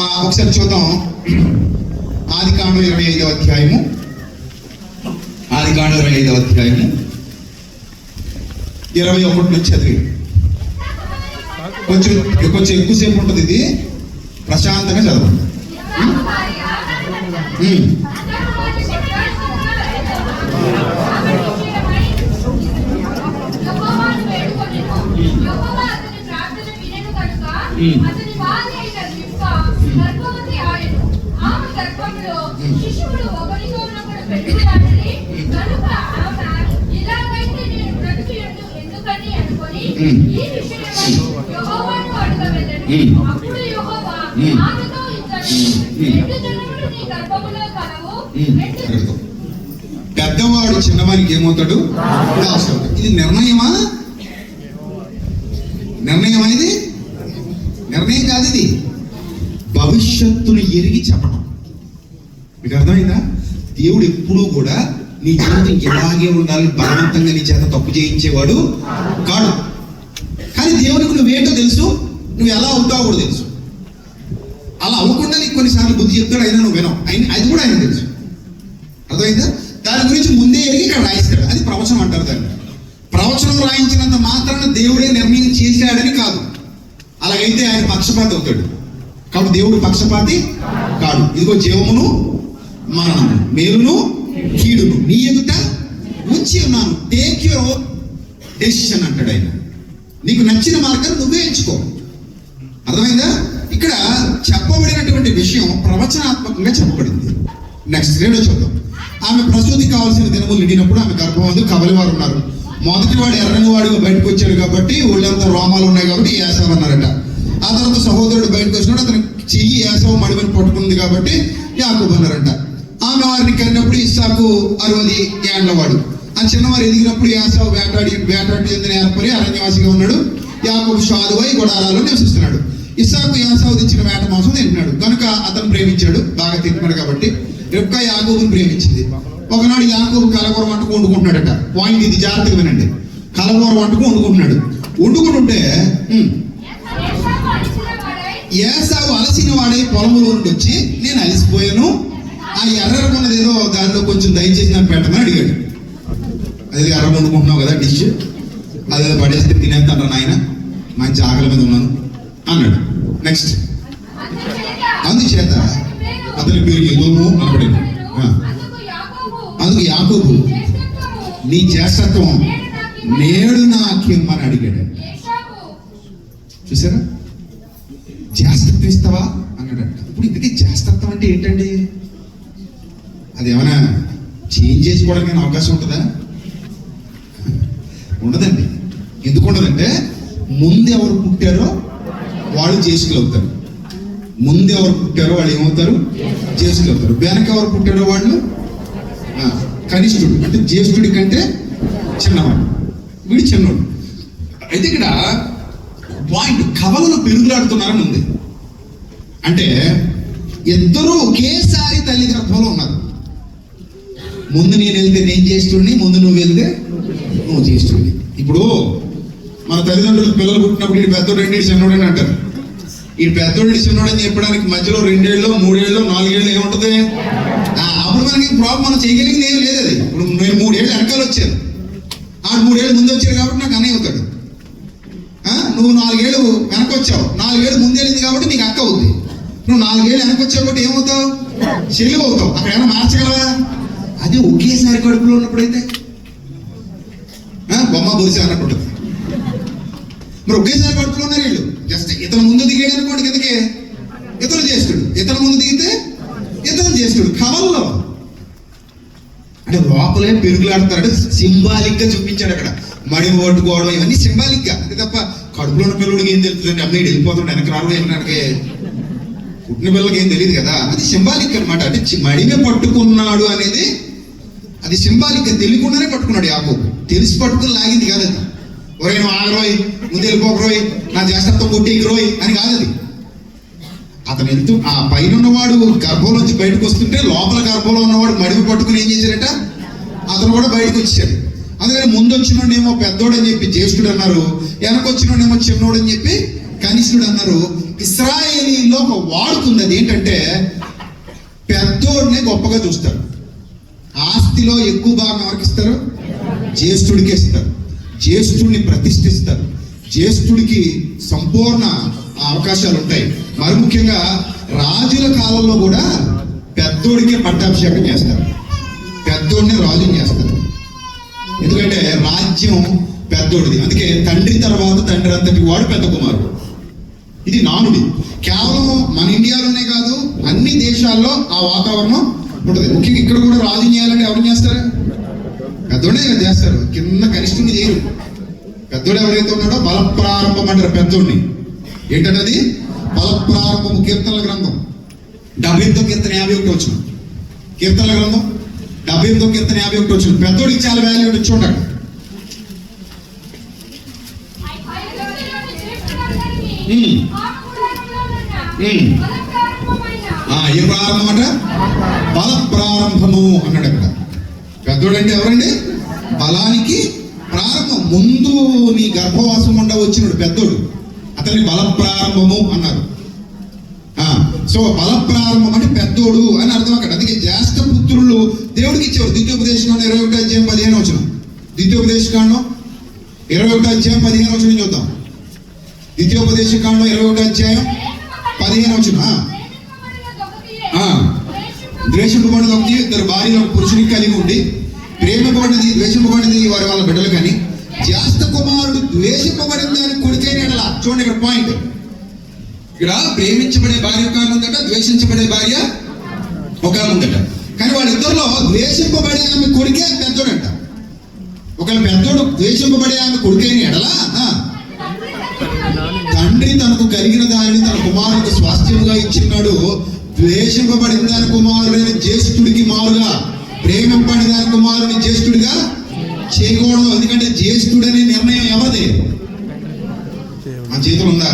ఒకసారి చూద్దాం. ఆది కాండం ఇరవై ఐదవ అధ్యాయము. ఆది కాండం ఇరవై ఐదవ అధ్యాయము. ఇరవై ఒకటి నుంచి చదివి. కొంచెం కొంచెం ఎక్కువసేపు ఉంటుంది ఇది. ప్రశాంతంగా చదవండి. ఉమ్. పెద్దవాడు చిన్నవానికి ఏమవుతాడు? ఇది నిర్ణయమా? నిర్ణయం అనేది నిర్ణయం కాదు ఇది. భవిష్యత్తును ఎరిగి చెప్పడం. మీకు అర్థమైందా? దేవుడు ఎప్పుడూ కూడా నీ జీవితం ఇలాగే ఉండాలి బలవంతంగా నీ చేత తప్పు చేయించేవాడు కాడు. కానీ దేవునికి నువ్వేంటో తెలుసు? నువ్వు ఎలా అవుతావు కూడా తెలుసు. అలా అవ్వకుండా నీకు కొన్నిసార్లు బుద్ధి చెప్తాడు అయినా నువ్వు వినవు. అయిన అది కూడా ఆయన తెలుసు. అర్థమైందా? దాని గురించి ముందే ఎరిగి ఇక్కడ రాయిస్తాడు. అది ప్రవచనం అంటారు దాన్ని. ప్రవచనం రాయించినంత మాత్రాన దేవుడే నిర్ణయం చేశాడని కాదు. అలాగైతే ఆయన పక్షపాతి అవుతాడు. కాబట్టి దేవుడు పక్షపాతి కాడు. ఇదిగో జీవమును మరణము మేలును కీడును నీ ఎదుట ఉంచి ఉన్నాను. టేక్ యువర్ డెసిషన్ అంటాడు ఆయన. నీకు నచ్చిన మార్గం నువ్వే ఎంచుకో. అర్థమైందా? ఇక్కడ చెప్పబడినటువంటి విషయం ప్రవచనాత్మకంగా చెప్పబడింది. నెక్స్ట్ రేడో చూద్దాం ఆమె ప్రసూతి కావాల్సిన దినములు నిండినప్పుడు ఆమె గర్భవంతులు కబలివారు ఉన్నారు. మొదటి వాడు ఎర్రని వాడు బయటకు వచ్చాడు కాబట్టి ఒళ్ళంతా రోమాలు ఉన్నాయి కాబట్టి యాసవ్ అన్నారట. ఆ తర్వాత సహోదరుడు బయటకు వచ్చినాడు అతను చెయ్యి యాసవ మడిమని పట్టుకుంది కాబట్టి యాకూబ్ అన్నారంట. ఆమె వారిని కన్నప్పుడు ఇస్సాకు అరవది ఏండ్లవాడు ఆ చిన్నవారు ఎదిగినప్పుడు యాసవ్ వేటాడి వేటాడి చెందిన ఏర్పడి అరణ్యవాసిగా ఉన్నాడు. యాకోబు షాదువై గుడారాలో నివసిస్తున్నాడు. ఇస్సాకు యాసావు తెచ్చిన వేట మాంసం తింటున్నాడు. కనుక అతను ప్రేమించాడు. బాగా తింటున్నాడు కాబట్టి. రెక్క యాకోబుని ప్రేమించింది. ఒకనాడు యాకోబు కలకూర వంటకు వండుకుంటున్నాడట. పాయింట్ ఇది జాగ్రత్తగా వినండి. కలకూర వంటకు వండుకుంటున్నాడు. వండుకుంటుంటే ఏసావు అలసిన వాడే పొలములో నుండి వచ్చి నేను అలసిపోయాను. ఆ ఎర్రకున్నది ఏదో దానిలో కొంచెం దయచేసి నాకు పెట్టమని అడిగాడు. అది ఎర్ర వండుకుంటున్నావు కదా డిష్? అది పడేస్తే తినేస్తాను నాయన. మంచి ఆకలి మీద ఉన్నాను అన్నాడు. నెక్స్ట్ అందుచేత అతని పేరు ఎదోము అనబడింది. అందుకు యాకోబు నీ జ్యేష్ఠత్వం నేడు నాకేమని అడిగాడు. చూసారా? జ్యేష్ఠత్వం ఇస్తావా? అన్నాడు. ఇప్పుడు ఇంతకీ జ్యేష్ఠత్వం అంటే ఏంటండి? అది ఏమైనా చేంజ్ చేసుకోవడానికి అవకాశం ఉంటుందా? ఉండదండి. ఎందుకు ఉండదంటే ముందు ఎవరు పుట్టారో వాళ్ళు చేసుకులు అవుతారు ముందు ఎవరు పుట్టారో వాళ్ళు ఏమవుతారు? చేసుకులు అవుతారు వెనక ఎవరు పుట్టారో వాళ్ళు? కనిష్ఠుడు. అంటే జ్యేష్ఠుడి కంటే చిన్నవాడు. వీడు చిన్నోడు. అయితే ఇక్కడ పాయింట్ కవలను పెరుగులాడుతున్నారని ఉంది అంటే ఇద్దరూ ఒకేసారి తల్లి గర్భంలో ఉన్నారు. ముందు నేను వెళ్తే నేను చేస్తుండి ముందు నువ్వు వెళ్తే నువ్వు చేస్తుండి. ఇప్పుడు మన తల్లిదండ్రులు పిల్లలు పుట్టినప్పుడు ఈ పెద్దోడు రెండేడు చిన్నోడని అంటారు. ఈ పెద్దోడు చిన్నోడని చెప్పడానికి మధ్యలో రెండేళ్ళు మూడేళ్ళు నాలుగేళ్ళు ఏముంటుంది? ఆ, అప్పుడు మనకి ప్రాబ్లం మనం చేయగలిగింది ఏం లేదు అది. ఇప్పుడు నేను మూడేళ్ళు వెనకాల వచ్చాను. ఆడు మూడేళ్ళు ముందు వచ్చారు కాబట్టి నాకు అన్నయ్య అవుతాడు. నువ్వు నాలుగేళ్ళు వెనక వచ్చావు నాలుగేళ్ళు ముందెళ్ళింది కాబట్టి నీకు అక్క అవుద్ది. నువ్వు నాలుగేళ్ళు వెనక వచ్చావు కాబట్టి ఏమవుతావు? చెల్లి అవుతావు. అక్కడ ఏమైనా మార్చగలవా? అది ఒకేసారి కడుపులో ఉన్నప్పుడైతే? ఆ, బొమ్మ బొరిసి అన్నట్టు మరి ఒకేసారి కడుపులో ఉన్నారు వీళ్ళు. జస్ట్ ఇతను ముందు దిగాడు అనుకోండి కిందకే ఇతను చేస్తుడు. ఇతను ముందు దిగితే ఇతను చేస్తుడు. కవల్లో. అంటే లోపలే పెరుగులాడతాడు. సింబాలిక్గా చూపించాడు అక్కడ. మడి పట్టుకోవడం ఇవన్నీ సింబాలిక్గా అంతే తప్ప కడుపులో ఉన్న పిల్లడికి ఏం తెలుస్తుందండి అమ్మాయి వెళ్ళిపోతాడు వెనక రావడం ఏమన్నాడికి పుట్టిన పిల్లలకి ఏం తెలియదు కదా. అది సింబాలిక్ అనమాట అంటే మడిని పట్టుకున్నాడు అనేది అది సింబాలిక్ ఇంకా తెలియకుండానే పట్టుకున్నాడు యాకు తెలిసి పట్టుకుని లాగింది కాదు అది. ఒరే నువ్వు ఆగరోయ్ ముందు వెళ్ళిపోకరోయ్ నా చేష్టత్వం కొట్టేకి రోయ్ అని కాదు అది. అతను వెళ్తూ ఆ పైన ఉన్నవాడు గర్భంలోంచి బయటకు వస్తుంటే లోపల గర్భంలో ఉన్నవాడు మడివి పట్టుకుని ఏం చేశారట? అతను కూడా బయటకు వచ్చాడు. అందుకని ముందు వచ్చినోడేమో పెద్దోడు అని చెప్పి జ్యేష్ఠుడు అన్నారు వెనకొచ్చినోడేమో చిన్నోడు అని చెప్పి కనిష్ఠుడు అన్నారు. ఇస్రాయేలీలో ఒక వాడుతుంది అది ఏంటంటే పెద్దోడిని గొప్పగా చూస్తారు. ఆస్తిలో ఎక్కువ భాగం ఎవరికి ఇస్తారు? జ్యేష్ఠుడికి ఇస్తారు. జ్యేష్ఠుడిని ప్రతిష్ఠిస్తారు. జ్యేష్ఠుడికి సంపూర్ణ అవకాశాలు ఉంటాయి మరి ముఖ్యంగా రాజుల కాలంలో కూడా పెద్దోడికే పట్టాభిషేకం చేస్తారు. పెద్దోడిని రాజుని చేస్తారు. ఎందుకంటే రాజ్యం పెద్దోడిది. అందుకే తండ్రి తర్వాత తండ్రి అంతటి వాడు పెద్ద కుమారుడు. ఇది నానుడి. కేవలం మన ఇండియాలోనే కాదు అన్ని దేశాల్లో ఆ వాతావరణం ఉంటుంది ముఖ్యంగా ఇక్కడ కూడా రాజు చేయాలంటే ఎవరు చేస్తారు? పెద్దోడే కదా చేస్తారు. కింద కనిష్ఠుని చేయరు. పెద్దోడు ఎవరైతే ఉన్నాడో బల ప్రారంభం అంటారు పెద్దోడిని. ఏంటంటే అది బల ప్రారంభం కీర్తనల గ్రంథం. డెబ్బై ఎనిమిదో కీర్తన యాభై ఒకటి వచ్చిన కీర్తనల గ్రంథం. డెబ్బై ఎనిమిదో కీర్తన యాభై ఒకటి వచ్చిన పెద్దోడికి చాలా వాల్యూ ఉంటుంది చూడండి. ఏ ప్రారంభం అట? ప్రారంభము అన్నాడు అక్కడ పెద్దోడు అంటే ఎవరండి? బలానికి ప్రారంభం. ముందు నీ గర్భవాసం ఉండ వచ్చినాడు పెద్దోడు. అతని బల ప్రారంభము అన్నారు సో బల ప్రారంభం అంటే పెద్దోడు అని అర్థం అక్కడ. అందుకే జ్యేష్ఠ పుత్రులు దేవుడికి ఇచ్చేవారు. ద్వితీయోపదేశకాండం ఇరవై ఒకటి అధ్యాయం పదిహేను వచ్చిన ద్వితీయోపదేశకాండం ఇరవై ఒకటి అధ్యాయం పదిహేను వచ్చిన చూద్దాం? ద్వితీయోపదేశకాండం ఇరవై ఒకటి అధ్యాయం పదిహేను వచ్చిన ద్వేషింపబడిన ఒకటి ఇద్దరు భార్యలు పురుషుని పురుషునికి కలిగి ఉండి ప్రేమింపబడినది ద్వేషింపబడినది వారి వాళ్ళ బిడ్డలు కానీ జ్యేష్ఠ కుమారుడు ద్వేషింపబడిన దాని కొడుకైన ఎడల చూడండి ఇక్కడ పాయింట్. ఇక్కడ ప్రేమించబడే భార్య ఒక ఉందట ద్వేషించబడే భార్య ఒక ఉందట. కానీ వాళ్ళిద్దరిలో ద్వేషింపబడే ఆమె కొడుకే పెద్దోడంట. ఒకవేళ పెద్దోడు ద్వేషింపబడే ఆమె కొడుకైన ఎడల? తండ్రి తనకు కలిగిన దానిని తన కుమారుడికి స్వాస్థ్యముగా ఇచ్చినాడు. ద్వేషింపబడిన దాని కుమారుడైన జ్యేష్ఠుడికి మారుగా ప్రేమింపబడిన దాని కుమారుని జ్యేష్ఠుడిగా చేయకూడదు. ఎందుకంటే జ్యేష్ఠుడనే నిర్ణయం ఎవరిది? మన చేతులు ఉందా?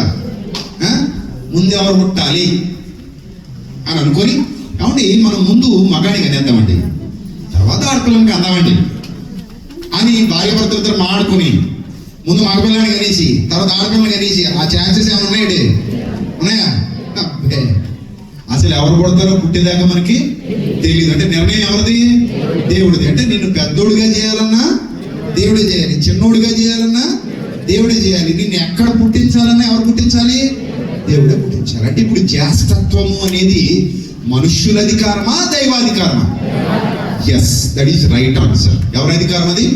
ముందు ఎవరు పుట్టాలి? అని అనుకొని కాబట్టి మనం ముందు మగాడికి నేద్దామండి తర్వాత ఆడపిల్లలకి అందామండి అని భార్య భర్తలు మాడుకుని ముందు మగపిల్లని కనేసి తర్వాత ఆడపిల్లని కనేసి ఆ ఛాన్సెస్ ఏమైనా ఉన్నాయండి? ఉన్నాయా? అసలు ఎవరు పుడతారో పుట్టేదాకా మనకి తెలియదు అంటే నిర్ణయం ఎవరిది? దేవుడిది. అంటే నిన్ను పెద్దోడిగా చేయాలన్నా దేవుడే చేయాలి. చిన్నోడిగా చేయాలన్నా దేవుడే చేయాలి. నిన్ను ఎక్కడ పుట్టించాలన్నా ఎవరు పుట్టించాలి? దేవుడే పుట్టించాలి. అంటే ఇప్పుడు జ్యేష్ఠత్వము అనేది మనుష్యుల అధికారమా దైవాధికారమా? Yes that is right answer ఎవరి అధికారం అది?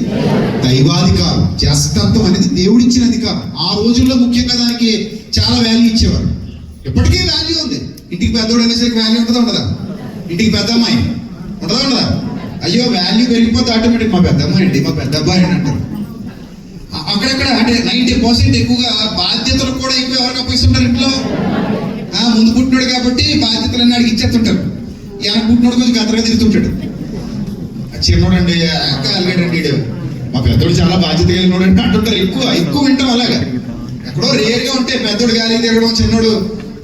దైవాధికారం. జ్యేష్ఠత్వం అనేది దేవుడిచ్చిన అధికారం. ఆ రోజుల్లో ముఖ్యంగా దానికి చాలా వాల్యూ ఇచ్చేవారు. ఇప్పటికీ వాల్యూ ఉంది. ఇంటికి పెద్దోడు అనేసరికి వాల్యూ ఉంటుందా ఉండదా? ఇంటికి పెద్ద అమ్మాయి ఉండదా ఉండదా? అయ్యో వాల్యూ పెరిగిపోతే ఆటోమేటిక్ మా పెద్ద అమ్మాయి అండి మా పెద్ద అబ్బాయి అని అంటారు. అక్కడక్కడ అంటే నైంటీ పర్సెంట్ ఎక్కువగా బాధ్యతలు కూడా ఎక్కువ ఎవరికి అప్పగిస్తుంటారు ఇంట్లో? ముందు పుట్టినాడు కాబట్టి బాధ్యతలన్నీ అడిగి ఇచ్చేస్తుంటారు. వెనక పుట్టినోడు కొంచెం గతరగా తిరుగుతుంటాడు. చిన్నోడండి అక్క ఈడు. మా పెద్దోడు చాలా బాధ్యత కలిగినోడు అంటే అంటుంటారు ఎక్కువ ఎక్కువ వింటాం అలాగా. ఎక్కడో రేరుగా ఉంటే పెద్దోడు గాలి తిరగడం చిన్నోడు.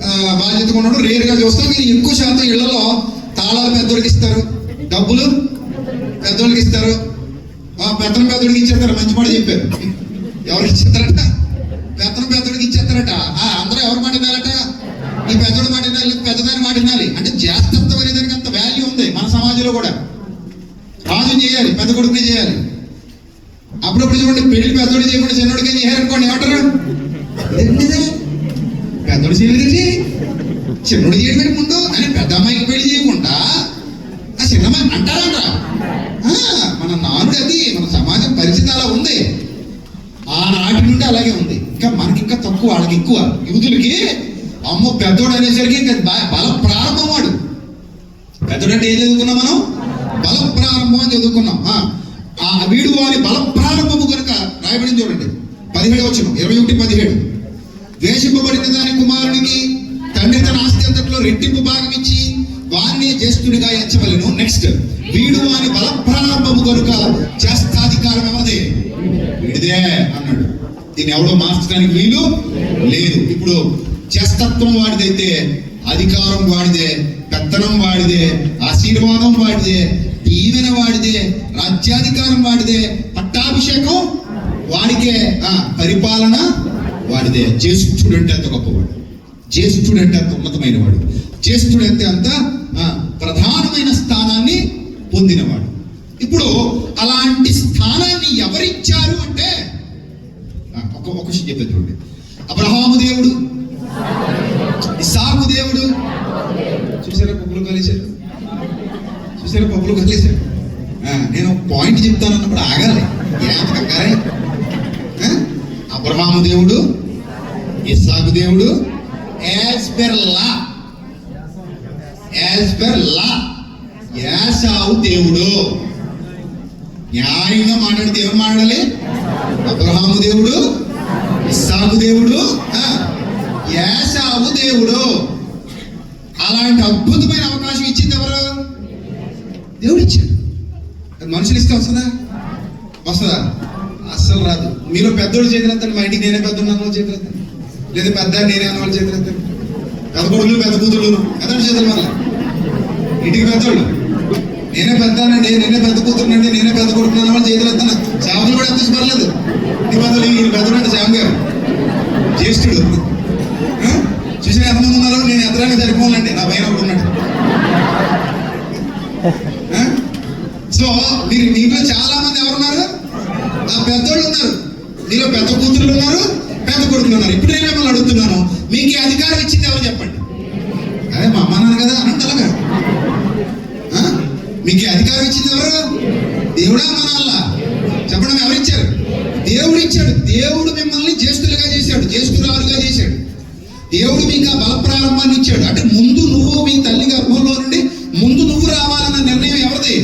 బాధ్యతగా ఉన్నాడు రేరుగా చూస్తాం మీరు ఎక్కువ శాతం ఇళ్ళలో తాళాలు పెద్దోడికి ఇస్తారు. డబ్బులు పెద్దోళ్ళకి ఇస్తారు. పెత్తనం పెద్దోడికి ఇచ్చేస్తారు. మంచి మాట చెప్పారు. ఎవరికి ఇచ్చేస్తారట? పెత్తనం పెద్దోడికి ఇచ్చేస్తారట. ఆ, అందరూ ఎవరు మాట వినాలట? ఈ పెద్దోడి మాట వినాలి పెద్దదాని మాట వినాలి. అంటే జాస్తత్వం అనే దానికి అంత వాల్యూ ఉంది మన సమాజంలో కూడా. రాజు చేయాలి పెద్ద కొడుకునే చేయాలి. అప్పుడప్పుడు చూడండి పెళ్ళి పెద్దోడు చేయకుండా చిన్నోడికి చేయాలనుకోండి? ఏమంటారు? పెద్దోడు చేయలేదు చేయలేదండి చిన్నోడు చేయడం ముందు అని పెద్ద అమ్మాయికి పెళ్ళి చేయకుండా ఆ చిన్న అమ్మాయి అంటారంట. ఆ, మన నానుడు అది మన సమాజం పరిస్థితి అలా ఉంది. ఆనాటి నుండి అలాగే ఉంది. ఇంకా మనకి ఇంకా తక్కువ వాళ్ళకి ఎక్కువ. యూతులకి అమ్మో పెద్దోడు అనేసరికి ఇంకా బల ప్రారంభం వాడు. పెద్దోడు అంటే ఏం చదువుకున్నాం మనం? బల ప్రారంభం అని చదువుకున్నాం. ఆ, ఆ వీడు వారి బల ప్రారంభము కనుక రాయబడింది చూడండి. పదిహేడు వచ్చిన ఇరవై ఒకటి పదిహేడు. వేషింపబడిన దాని కుమారునికి తండ్రి తన ఆస్తి అంతట్లో రెట్టింపు భాగం ఇచ్చి వారిని జ్యేష్ఠుడిగా ఎంచవలను. నెక్స్ట్ వీడు వారి బల ప్రారంభము కనుక చేస్తాధికారం ఎవరిదే? వీడిదే అన్నాడు. దీన్ని ఎవడో మార్చడానికి వీలు లేదు. ఇప్పుడు చేస్తత్వం వాడిదైతే అధికారం వాడిదే పెత్తనం వాడిదే ఆశీర్వాదం వాడిదే దీవెన వాడిదే రాజ్యాధికారం వాడిదే పట్టాభిషేకం వాడికే ఆ, పరిపాలన వాడిదే జ్యేష్ఠుడు అంటే అంత గొప్పవాడు. జ్యేష్ఠుడు అంటే అంత ఉన్నతమైన వాడు జ్యేష్ఠుడు అంటే అంత ఆ, ప్రధానమైన స్థానాన్ని పొందినవాడు. ఇప్పుడు అలాంటి స్థానాన్ని ఎవరిచ్చారు అంటే ఆ, ఒక ఒక విషయం చెప్పేది చూడండి. అబ్రహాము దేవుడు ఇసాకు దేవుడు. చూసారా పప్పులు కలిసారు చూసారా పప్పులు కలిసారు నేను పాయింట్ చెప్తానన్నప్పుడు ఆగాలి. ఏమంత అబ్రహాము దేవుడు ఇస్సాకు దేవుడు as per law as per law Esau దేవుడు. న్యాయంగా మాట్లాడితే ఏం మాట్లాడాలి? అబ్రహాము దేవుడు ఇస్సాకు దేవుడు యాసావు దేవుడు. అలాంటి అద్భుతమైన అవకాశం ఇచ్చింది ఎవరు దేవుడు ఇచ్చాడు అది మనుషులు ఇస్తే వస్తుందా వస్తుందా అస్సలు మీరు పెద్దోడు చేతులెత్తండి మా ఇంటికి నేనే పెద్ద ఉన్న వాళ్ళు చేతులెత్తండి లేదా పెద్ద నేనే అన్న వాళ్ళు చేతులెత్తండి పెద్ద కొడుకులు పెద్ద కూతుళ్ళు పెద్దోడు చేతులు వల్ల ఇంటికి పెద్దోళ్ళు. నేనే పెద్దనండి నేనే పెద్ద కూతురునండి నేనే పెద్ద కొడుకున్నాను వాళ్ళు చేతులు ఎత్తాను. కూడా ఎంత పర్లేదు. నీ పెద్దలు ఈయన పెద్దోడు శ్యామ్ గారు జ్యేష్ఠుడు. చూసిన ఎంతమంది ఉన్నారు? నేను ఎత్తడానికి సరిపోలండి నా పైన ఒకడు ఉన్నాడు. సో మీరు మీలో చాలా మంది ఎవరున్నారు? ఆ పెద్దోళ్ళు ఉన్నారు. మీరు పెద్ద కూతురు ఉన్నారు పెద్ద కొడుకులు ఉన్నారు. ఇప్పుడు నేను మిమ్మల్ని అడుగుతున్నాను. మీకు ఈ అధికారం ఇచ్చింది ఎవరు చెప్పండి? అదే మా అమ్మ నాన్న కదా అనంత అలాగా ఆ? మీకు ఈ అధికారం ఇచ్చింది ఎవరు? దేవుడా మన అల్లా చెప్పడం ఎవరు ఇచ్చారు? దేవుడు ఇచ్చాడు. దేవుడు మిమ్మల్ని జ్యేష్ఠులుగా చేశాడు జ్యేష్ఠురాలుగా చేశాడు. దేవుడు మీకు ఆ బల ప్రారంభాన్ని ఇచ్చాడు. అంటే ముందు నువ్వు మీ తల్లి గర్భంలో నుండి ముందు నువ్వు రావాలన్న నిర్ణయం ఎవరిది?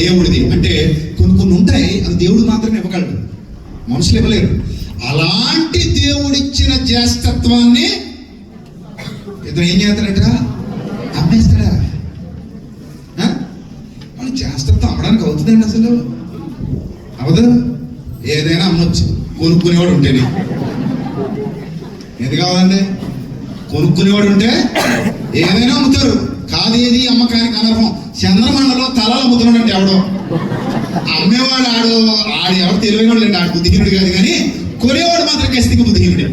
దేవుడిది. అంటే కొన్ని కొన్ని ఉంటాయి అది దేవుడు మాత్రమే ఇవ్వగలడు. మనుషులు ఇవ్వలేరు. అలాంటి దేవుడిచ్చిన జ్యేష్ఠత్వాన్ని ఇతను ఏం చేస్తాడట? అమ్మేస్తాడా ఆ? జ్యేష్ఠత్వం అమ్మడానికి అవుతుందండి అసలు? అవదు ఏదైనా అమ్మొచ్చు. కొనుక్కునేవాడు ఉంటేనే. ఏది కావాలండి? కొనుక్కునేవాడు ఉంటే ఏదైనా అమ్ముతారు. కాదు ఏది అమ్మకానికి అనర్హం. చంద్రమండలో తలలు అమ్ముతున్నాడండి ఎవడో. అమ్మేవాడు ఆడు ఆడు ఎవరు తెలివైనవాడు లేండి ఆడు బుద్ధిహీనుడు కాదు కానీ కొనేవాడు మాత్రం ఖచ్చితంగా బుద్ధిహీనుడే.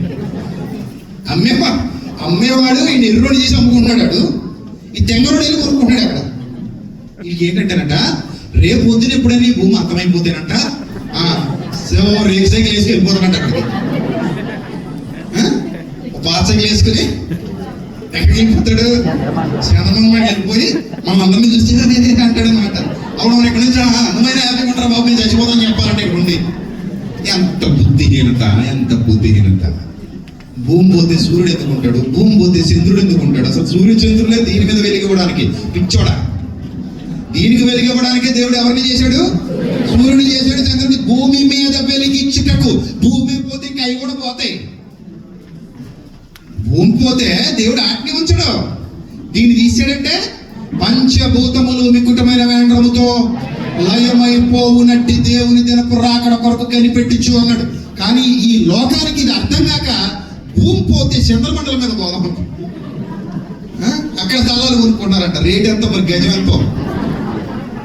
అమ్మే అమ్మేవాడు ఈ ఎర్రోడు చేసి అమ్ముకుంటున్నాడు ఆడు. ఈ తెంగరోడు వెళ్ళి కొనుక్కుంటున్నాడు అక్కడ. వీళ్ళకి ఏంటంటేనంట రేపు పొద్దున ఎప్పుడైనా ఈ భూమి అర్థమైపోతేనంట ఆ, సో రేపు సైకిల్ వేసుకు వెళ్ళిపోతానంట అక్కడికి. ఆ? పాత సైకిల్ వేసుకుని ఎక్కడికి వెళ్ళిపోతాడు చంద్రబాబు వెళ్ళిపోయి మన అందరినీ చూస్తే అంటాడు అనమాట అవును మనం ఇక్కడ నుంచి అందమైన నువ్వైనా హ్యాపీగా ఉంటారా బాబు? నేను చచ్చిపోతాను చెప్పాలంటే ఇక్కడ ఉండి. ఎంత బుద్ధిహీనత ఎంత బుద్ధిహీనత. భూమి పోతే సూర్యుడు ఎందుకుంటాడు భూమి పోతే చంద్రుడు ఎందుకుంటాడు అసలు సూర్య చంద్రులే దీని మీద వెలిగివ్వడానికి. పిచ్చోడా? దీనికి వెలిగివ్వడానికి దేవుడు ఎవరిని చేశాడు? సూర్యుని చేశాడు. చంద్రుడిని భూమి మీద వెలిగించుటకు. భూమి పోతే ఇంకా అవి కూడా పోతాయి. భూమి దేవుడు ఆజ్ఞ ఉంచడు. దీన్ని తీసాడంటే పంచభూతములు మికుటమైన వేండ్రముతో లయమైపోవునట్టి దేవుని దినపు రాకడ కొరకు కనిపెట్టించు అన్నాడు. కానీ ఈ లోకానికి ఇది అర్థం కాక భూమి పోతే చంద్రమండలం మీద పోదాం. అక్కడ స్థలాలు కొనుక్కున్నారంట రేట్ ఎంత మరి? గజం ఎంతో?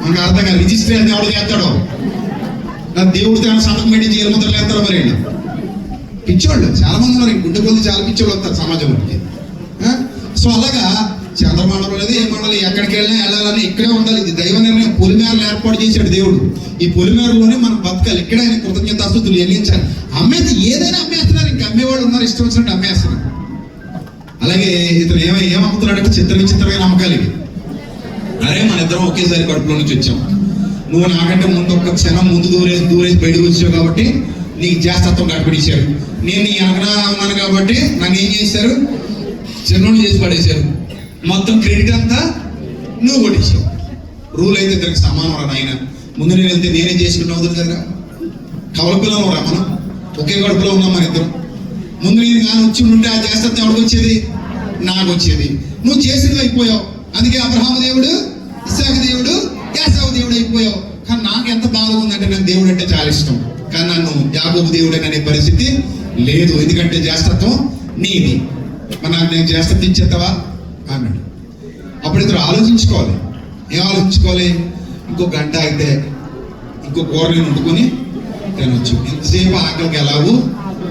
మనకు అర్థం కాదు. రిజిస్ట్రేషన్ ఎవడు చేస్తాడో? నా దేవుడితో సంతకం పెట్టి జీలముద్రలు వేస్తారో మరి? పిచ్చోళ్ళు చాలా మంది ఉన్నారు. గుండె కొద్ది చాలా పిచ్చోళ్ళు వస్తారు సమాజంలోకి. సో అలాగా చంద్రమండలం లేదు ఏ మండలం ఎక్కడికి వెళ్ళినా వెళ్ళాలని ఇక్కడే ఉండాలి. ఇది దైవ నిర్ణయం. పొలిమేరలు ఏర్పాటు చేశాడు దేవుడు. ఈ పొలిమేరలోనే మనం బతకాలి. ఇక్కడ ఆయన కృతజ్ఞతాస్తుతులు ఎల్లించాలి అమ్మేది ఏదైనా అమ్మేస్తున్నారు. ఇంకా అమ్మేవాళ్ళు ఉన్నారు. ఇష్టం వచ్చినట్టు అమ్మేస్తున్నారు. అలాగే ఇతను ఏమై ఏం అమ్ముతున్నాడంటే చిత్ర విచిత్రమైన అమ్మకాలు ఇవి. అరే మన ఇద్దరం ఒకేసారి కడుపులో నుంచి వచ్చాం. నువ్వు నాకంటే ముందు ఒక్క క్షణం ముందు దూరేసి దూరేసి బయటకు వచ్చావు కాబట్టి నీకు జాస్తత్వం కనిపించాడు నేను నీ అనగా ఉన్నాను కాబట్టి నన్ను ఏం చేశారు? చిన్నోడు చేసి పడేశారు. మొత్తం క్రెడిట్ అంతా నువ్వు కొట్టేశావు రూల్ అయితే ఇద్దరికి సమానం రా నాయన. ముందు నేను వెళ్తే నేనే చేసుకుంటా అవుతుంది కదా కవల పిల్లలు రా మనం. ఒకే కడుపులో ఉన్నాం మన ఇద్దరం. ముందు నేను కానీ వచ్చి ఉంటే ఆ చేస్తే ఎవరికి వచ్చేది? నాకు వచ్చేది. నువ్వు చేసినది అయిపోయావు. అందుకే అబ్రహాం దేవుడు ఇసాక దేవుడు యాసావు దేవుడు అయిపోయావు. కానీ నాకు ఎంత బాధ ఉందంటే నాకు దేవుడు అంటే చాలా ఇష్టం. కానీ నన్ను యాగోబు దేవుడు అనే పరిస్థితి లేదు ఎందుకంటే జాస్తత్వం నీది. మరి నేను జాస్తత్వం ఇచ్చేస్తావా అన్నాడు. అప్పుడు ఇద్దరు ఆలోచించుకోవాలి. ఏం ఆలోచించుకోవాలి? ఇంకో గంట అయితే ఇంకో కూర నేను వండుకొని తినొచ్చు. ఇంతసేపు ఆకలికి ఎలాగూ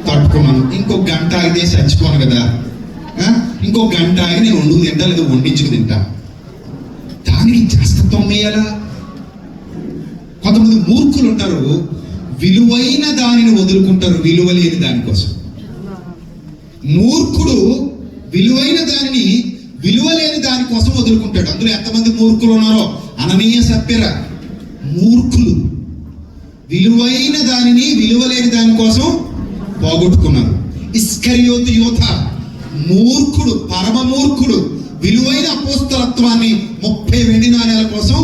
తట్టుకున్నాను. ఇంకో గంట అయితే చచ్చిపోను కదా. ఇంకో గంట ఆగి నేను వండుకు తింటా లేదా వండించుకు తింటా. దానికి జాస్తత్వం వేయాలా కొంతమంది మూర్ఖులు ఉంటారు. విలువైన దానిని వదులుకుంటారు విలువ లేని దానికోసం మూర్ఖుడు విలువైన దానిని విలువ లేని దానికోసం వదులుకుంటాడు. అందులో ఎంతమంది మూర్ఖులు ఉన్నారో అననీయ సభ్యర మూర్ఖులు. విలువైన దానిని విలువ లేని దానికోసం పోగొట్టుకున్నారు. ఇస్కరియోతు యోధ మూర్ఖుడు పరమ మూర్ఖుడు విలువైన అపోస్తలత్వాన్ని ముప్పై వెండి నాణ్యాల కోసం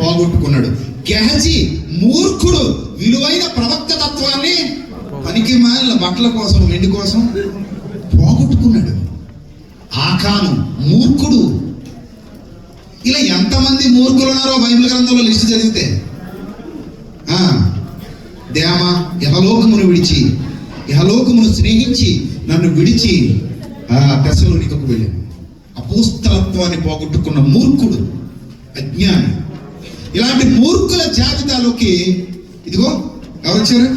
పోగొట్టుకున్నాడు. గెహజీ మూర్ఖుడు విలువైన ప్రవక్త తత్వాన్ని పనికి మాలిన బట్టల కోసం వెండి కోసం పోగొట్టుకున్నాడు. ఆకాను మూర్ఖుడు. ఇలా ఎంతమంది మూర్ఖులు ఉన్నారో బైబిల్ గ్రంథంలో లిస్ట్ చదివితే ఆ, దేమ యహలోకమును విడిచి యహలోకమును స్నేహించి నన్ను విడిచి దశలోనికకు వెళ్ళాను. అపోస్తలత్వాన్ని పోగొట్టుకున్న మూర్ఖుడు అజ్ఞాని. ఇలాంటి మూర్ఖుల జాబితాలోకి ఇదిగో ఎవరు వచ్చారు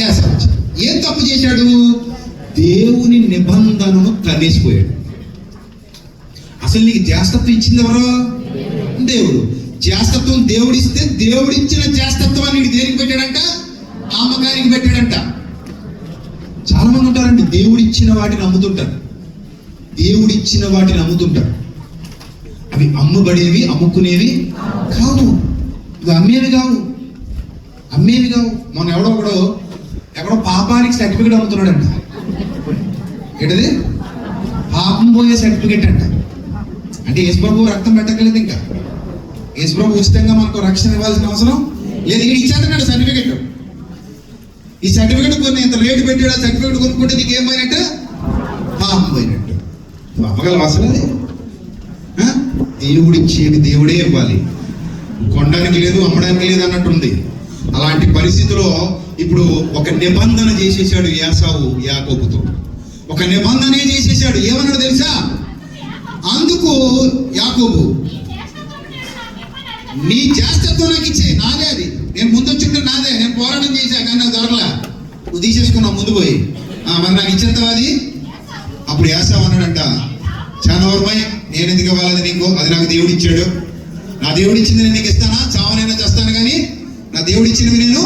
యాసర్ వచ్చారు ఏం తప్పు చేశాడు? దేవుని నిబంధనను తనేసిపోయాడు అసలు నీకు జాస్తత్వం ఇచ్చింది ఎవరు? దేవుడు. జాస్తత్వం దేవుడు ఇస్తే దేవుడు ఇచ్చిన జాస్తత్వాన్ని నీకు దేనికి పెట్టాడంట? అమ్మకానికి పెట్టాడంట. చాలా మంది ఉంటారండి దేవుడిచ్చిన వాటిని అమ్ముతుంటారు దేవుడిచ్చిన వాటిని అమ్ముతుంటారు అవి అమ్మబడేవి అమ్ముకునేవి కావు ఇవి అమ్మేవి కావు. అమ్మేవి కావు. మొన్న ఎవడో ఒకడో ఎక్కడో పాపానికి సర్టిఫికెట్ అమ్ముతున్నాడంట. ఏంటది? పాపం పోయే సర్టిఫికెట్ అంట. అంటే యేసుప్రభు రక్తం పెట్టకలేదు ఇంకా. యేసుప్రభు ఉచితంగా మనకు రక్షణ ఇవ్వాల్సిన అవసరం లేదు. ఇక్కడ ఇచ్చేస్తున్నాడు సర్టిఫికెట్ ఈ సర్టిఫికెట్ కొన్ని ఇంత రేటు పెట్టాడు ఆ సర్టిఫికెట్ కొనుక్కుంటే నీకు పోయినట్టు? పాపం పోయినట్టు. అమ్మగలం అసలు దేవుడు ఇచ్చేది దేవుడే ఇవ్వాలి. కొనడానికి లేదు అమ్మడానికి లేదు అన్నట్టుంది. అలాంటి పరిస్థితిలో ఇప్పుడు ఒక నిబంధన చేసేసాడు యాసావు యాకోబుతో. ఒక నిబంధనే చేసేసాడు ఏమన్నాడు తెలుసా? అందుకు యాకోబు నీ జాస్తత్వం నాకు ఇచ్చే నాదే అది. నేను ముందు నాదే. నేను పోరాటం చేశా కానీ నాకు దొరకలే. నువ్వు తీసేసుకున్నావు ముందు పోయి. ఆ, మరి నాకు ఇచ్చేస్తావా అది? అప్పుడు యాసావు అన్నాడంట చానవర్మయ్య నేను ఎందుకు ఇవ్వాలి నీకు? అది నాకు దేవుడు ఇచ్చాడు. నా దేవుడు ఇచ్చింది నేను నీకు ఇస్తానా? చావనైనా చేస్తాను కానీ నా దేవుడు ఇచ్చినవి నేను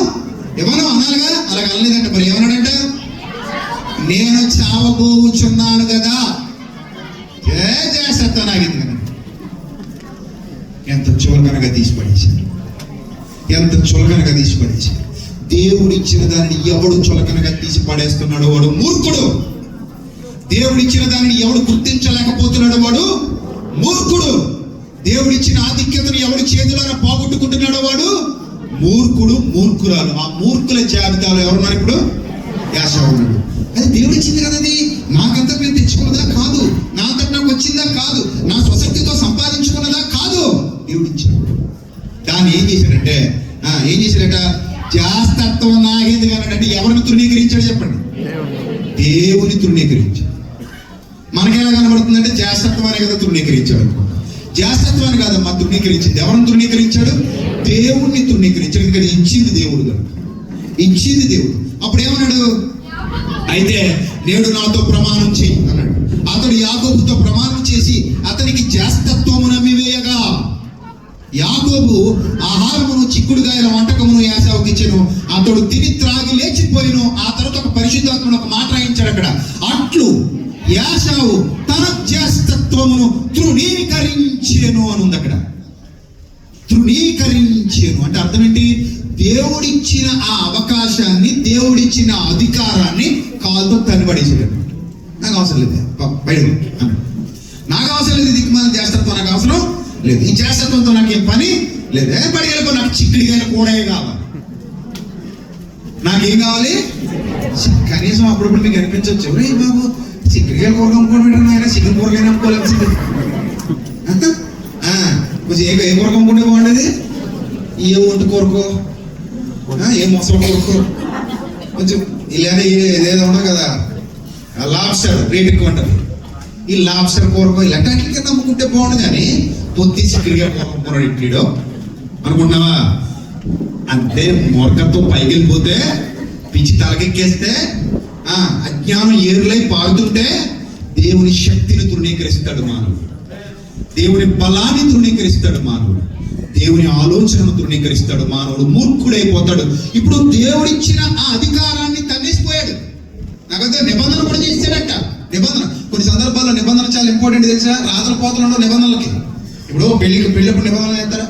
ఇవ్వను అనాలిగా అలాగ అనలేదంట. మరి ఏమన్నాడంట? నేను చావబోచున్నాను కదా. ఏ జయ నాగింది కదా ఎంత చులకనగా తీసి పడేశారు ఎంత చులకనగా తీసి పడేశారు దేవుడు ఇచ్చిన దానిని ఎవడు చులకనగా తీసి పడేస్తున్నాడు వాడు మూర్ఖుడు. దేవుడు ఇచ్చిన దానిని ఎవడు గుర్తించలేకపోతున్నాడు వాడు మూర్ఖుడు. దేవుడు ఇచ్చిన ఆధిక్యతను ఎవడు చేతులను పోగొట్టుకుంటున్నాడో వాడు మూర్ఖుడు మూర్ఖురాలు. ఆ మూర్ఖుల జాబితాలో ఎవరున్నారు ఇప్పుడు? యాసవ ఉన్నాడు అది దేవుడిచ్చింది కదా అది? నాకంతా నేను తెచ్చుకున్నదా కాదు. నా నాకు వచ్చిందా కాదు. నా స్వశక్తితో సంపాదించుకున్నదా కాదు. దేవుడిచ్చాడు. దాన్ని ఏం చేశాడంటే ఆ, ఏం చేశాడట? జాస్తత్వం నాగేది కానీ అంటే ఎవరిని తృణీకరించాడు చెప్పండి. దేవుని తృణీకరించాడు. మనకెలా కనబడుతుందంటే జాస్తత్వాన్ని కదా తృణీకరించాడు అనుకుంటా. జాస్తత్వాన్ని కాదమ్మా తృణీకరించింది. ఎవరిని తృణీకరించాడు? దేవుణ్ణి తృణీకరించాడు. ఇక్కడ ఇచ్చింది దేవుడు కనుక ఇచ్చింది దేవుడు. అప్పుడు ఏమన్నాడు? అయితే నేడు నాతో ప్రమాణం చేయి అన్నాడు. అతడు యాకోబుతో ప్రమాణం చేసి అతనికి జాస్తత్వము నమ్మివేయగా. యాకోబు ఆహారమును చిక్కుడుగాయల వంటకమును యాసావుకి అతడు తిని త్రాగి లేచిపోయిను. ఆ తర్వాత ఒక పరిశుద్ధాత్మను ఒక మాట రాయించాడు అక్కడ. అట్లు యాశావు తన జ్యేష్ఠత్వమును తృణీకరించేను అని ఉంది అక్కడ. తృణీకరించేను. అంటే అర్థం ఏంటి? దేవుడిచ్చిన ఆ అవకాశాన్ని దేవుడిచ్చిన అధికారాన్ని కాలుతో తనిపడేసాడు నాకు అవసరం లేదు. బయట అన్నాడు. నాకు అవసరం లేదు దిక్కుమాల జ్యేష్ఠత్వం నాకు అవసరం లేదు. ఈ చేస్తత్వంతో నాకు ఏం పని లేదు. ఏ పడి వెళ్ళిపో నాకు చిక్కుడిగా కూడా కావాలి? నాకేం కావాలి? కనీసం అప్పుడప్పుడు మీకు అనిపించవచ్చు రే బాబు చిక్కుడికాయలు కూర అమ్ముకోవడం ఆయన చికెన్ కూరగాయలు అమ్ముకోలేదు కొంచెం ఏ ఏ కూర అమ్ముకుంటే బాగుండేది? ఏ ఒంటి కూరకో? ఏ మొసల కూరకో? కొంచెం ఇలానే ఏదేదో ఉండదు కదా. లాబ్స్టర్ రేట్ ఎక్కువ ఉంటుంది. ఈ లాబ్స్టర్ కూరకో ఇలాంటి వాటికి నమ్ముకుంటే బాగుండు కానీ పొత్తి చిక్కుడిగా కూర అమ్ముకున్నాడు ఇట్లీడో. అనుకుంటున్నావా? అంతే మొరకతో పైకి వెళ్ళిపోతే పిచ్చి తలకెక్కేస్తే అజ్ఞానం ఏరులై పారుతుంటే దేవుని శక్తిని తృణీకరిస్తాడు మానవుడు. దేవుని బలాన్ని తృణీకరిస్తాడు మానవుడు. దేవుని ఆలోచనను తృణీకరిస్తాడు మానవుడు. మూర్ఖుడైపోతాడు. ఇప్పుడు దేవుడిచ్చిన ఆ అధికారాన్ని తన్నేసిపోయాడు నాకైతే నిబంధన కూడా చేశాడట. నిబంధన. కొన్ని సందర్భాల్లో నిబంధన చాలా ఇంపార్టెంట్ తెలుసా? రాత్రి పోతలు ఉండవు నిబంధనలకి. ఇప్పుడు పెళ్ళికి పెళ్ళప్పుడు నిబంధనలు చేస్తారా?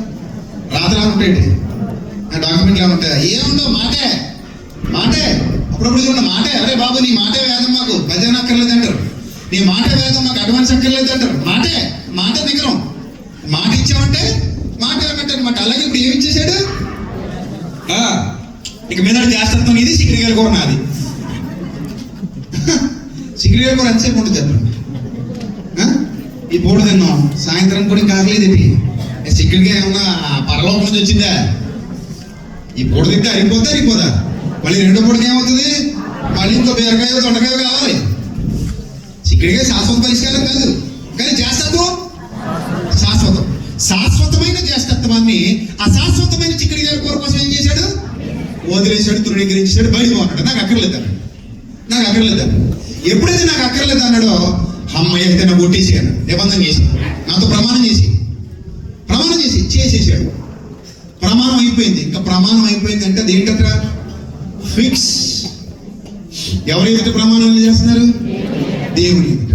రాత్రి ఉంటాయండి డాక్యుమెంట్లు ఏమి ఉంటాయి ఏముండవు మాటే. మాటే? అప్పుడప్పుడు చూడండి మాటే. అరే బాబు నీ మాటే వేదం మాకు. భజన అక్కర్లేదు అంటారు. నీ మాట వేదం మాకు అడ్వాన్స్ అక్కర్లేదు అంటారు. మాటే. మాట నిగరం మాట ఇచ్చామంటే మాట అన్నట్టు అనమాట అలాగే ఇప్పుడు ఏమి ఇచ్చేసాడు ఆ, ఇక మీద చేస్తాం ఇది సిగ్గిరిగల కూర నాది. సిగ్గిరిగల కూర ఎంతసేపు ఉంటుంది చెప్పండి? ఆ? ఈ పూట తిన్నాం. సాయంత్రం కూడా కాగలేదు ఇది. సిగ్గిరిగా ఏమన్నా పరలోకం నుంచి వచ్చిందా? ఈ పూట తింటే అరిగిపోతే అయిపోదా మళ్ళీ రెండో పూటకి ఏమవుతుంది? మళ్ళీ ఇంకో బీరకాయ దొండకాయ కావాలి. సిగ్గిరిగా శాశ్వత పరిష్కారం కాదు. కానీ చేస్తత్వం శాశ్వతం. శాశ్వతమైన జ్యేష్ఠత్వాన్ని అశాశ్వతమైన చిక్కడి గారి కూర కోసం ఏం చేశాడు? వదిలేశాడు తృణీకరించాడు బయట అన్నాడు నాకు అక్కర్లేదు నాకు అక్కర్లేదు ఎప్పుడైతే నాకు అక్కర్లేదు అన్నాడో అమ్మాయి అయితే నాకు కొట్టేసాడు నిబంధన చేసి. నాతో ప్రమాణం చేసి. ప్రమాణం చేసి చేసేసాడు. ప్రమాణం అయిపోయింది. ఇంకా ప్రమాణం అయిపోయింది అంటే అది ఏంటంట ఫిక్స్. ఎవరైతే ప్రమాణాలు చేస్తున్నారు? దేవుని.